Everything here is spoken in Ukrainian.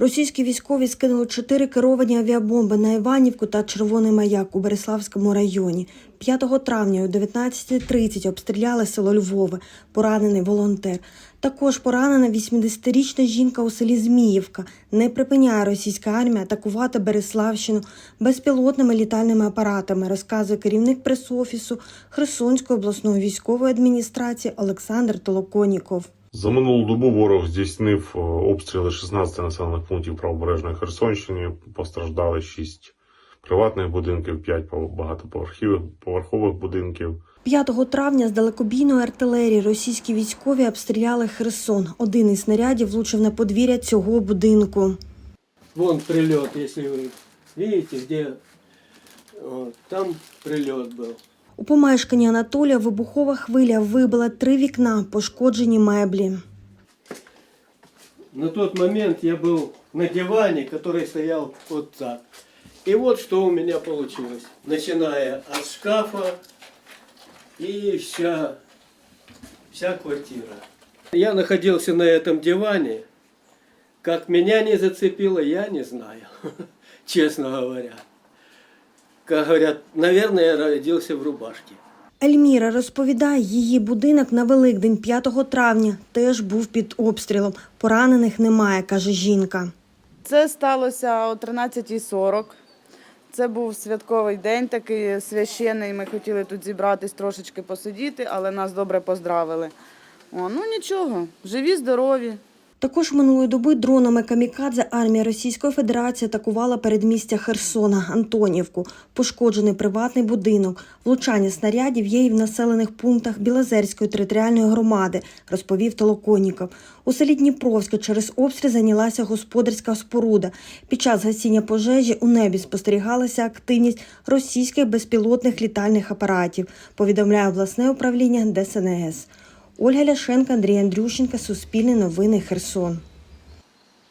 Російські військові скинули чотири керовані авіабомби на Іванівку та Червоний Маяк у Береславському районі. 5 травня о 19.30 обстріляли село Львове, поранений волонтер. Також поранена 80-річна жінка у селі Зміївка. Не припиняє російська армія атакувати Береславщину безпілотними літальними апаратами, розказує керівник прес-офісу Херсонської обласної військової адміністрації Олександр Толоконіков. За минулу добу ворог здійснив е, обстріли 16 населених пунктів правобережної Херсонщини. Постраждали 6 приватних будинків, 5 багатоповерхових будинків. 5 травня з далекобійної артилерії російські військові обстріляли Херсон. Один із снарядів влучив на подвір'я цього будинку. Вон прилет, если вы видите, где вот, там прилет был. У помешканні Анатолія вибухова хвиля вибила три вікна, пошкоджені меблі. На тот момент я был на диване, который стоял вот так. И вот что у меня получилось. Начиная от шкафа и вся, вся квартира. Я находился на этом диване. Как меня не зацепило, я не знаю, честно говоря. Как говорят, наверное, я родился в рубашке. Ельміра розповідає, її будинок на Великдень 5 травня теж був під обстрілом. Поранених немає, каже жінка. Це сталося о 13.40. Це був святковий день, такий священний. Ми хотіли тут зібратись, трошечки посидіти, але нас добре поздравили. О, ну нічого, живі, здорові. Також минулої доби дронами камікадзе армія Російської Федерації атакувала передмістя Херсона, Антонівку, пошкоджений приватний будинок. Влучання снарядів є і в населених пунктах Білозерської територіальної громади, розповів Толоконіков. У селі Дніпровське через обстріл зайнялася господарська споруда. Під час гасіння пожежі у небі спостерігалася активність російських безпілотних літальних апаратів, повідомляє обласне управління ДСНС. Ольга Ляшенко, Андрій Андрющенко, Суспільне новини, Херсон.